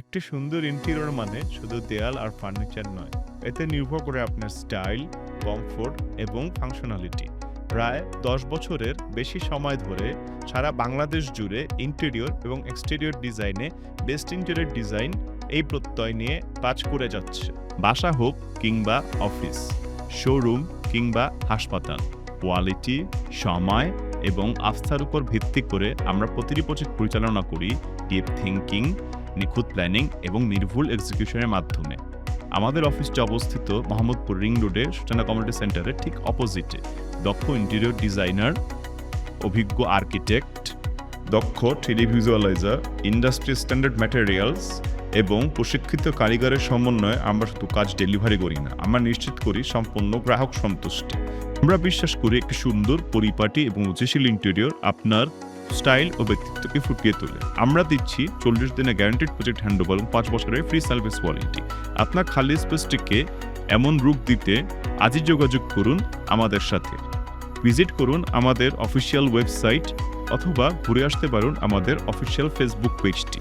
একটি সুন্দর ইন্টেরিয়র মানে শুধু দেয়াল আর ফার্নিচার নয়। এতে নির্ভর করে আপনার স্টাইল কমফোর্ট এবং ফাংশনালিটি প্রায় দশ বছরের বেশি সময় ধরে সারা বাংলাদেশ জুড়ে ইন্টেরিয়র এবং এক্সটেরিয়র ডিজাইনে বেস্ট ইন্টেরিয়র ডিজাইন এই প্রত্যয় নিয়ে কাজ করে যাচ্ছে। বাসা হোক কিংবা অফিস শোরুম কিংবা হাসপাতাল কোয়ালিটি সময় এবং আস্থার উপর ভিত্তি করে আমরা প্রতিটি প্রজেক্ট পরিচালনা করি। ডিপ থিঙ্কিং নিখুঁত প্ল্যানিং এবং নির্ভুল এক্সিকিউশনের মাধ্যমে। আমাদের অফিসটি অবস্থিত, মোহাম্মদপুর রিং রোডে সূচনা কমিউনিটি সেন্টারের ঠিক অপোজিটে দক্ষ ইন্টেরিয়র ডিজাইনার অভিজ্ঞ আর্কিটেক্ট দক্ষ three D visualiser industry standard materials এবং প্রশিক্ষিত কারিগরের সমন্বয়ে আমরা শুধু কাজ ডেলিভারি করি না, আমরা নিশ্চিত করি সম্পূর্ণ গ্রাহক সন্তুষ্টি। আমরা বিশ্বাস করি একটি সুন্দর, পরিপাটি এবং রুচিশীল ইন্টেরিয়র আপনার স্টাইল ও ব্যক্তিত্বকে ফুটিয়ে তোলে। আমরা দিচ্ছি চল্লিশ দিনে গ্যারান্টেড প্রজেক্ট হ্যান্ডওভার এবং পাঁচ বছরের ফ্রি সার্ভিস ওয়ারেন্টি আপনার খালি স্পেসটিকে এমন রূপ দিতে আজই যোগাযোগ করুন আমাদের সাথে। ভিজিট করুন আমাদের অফিসিয়াল ওয়েবসাইট অথবা ঘুরে আসতে পারুন আমাদের অফিসিয়াল ফেসবুক পেজটি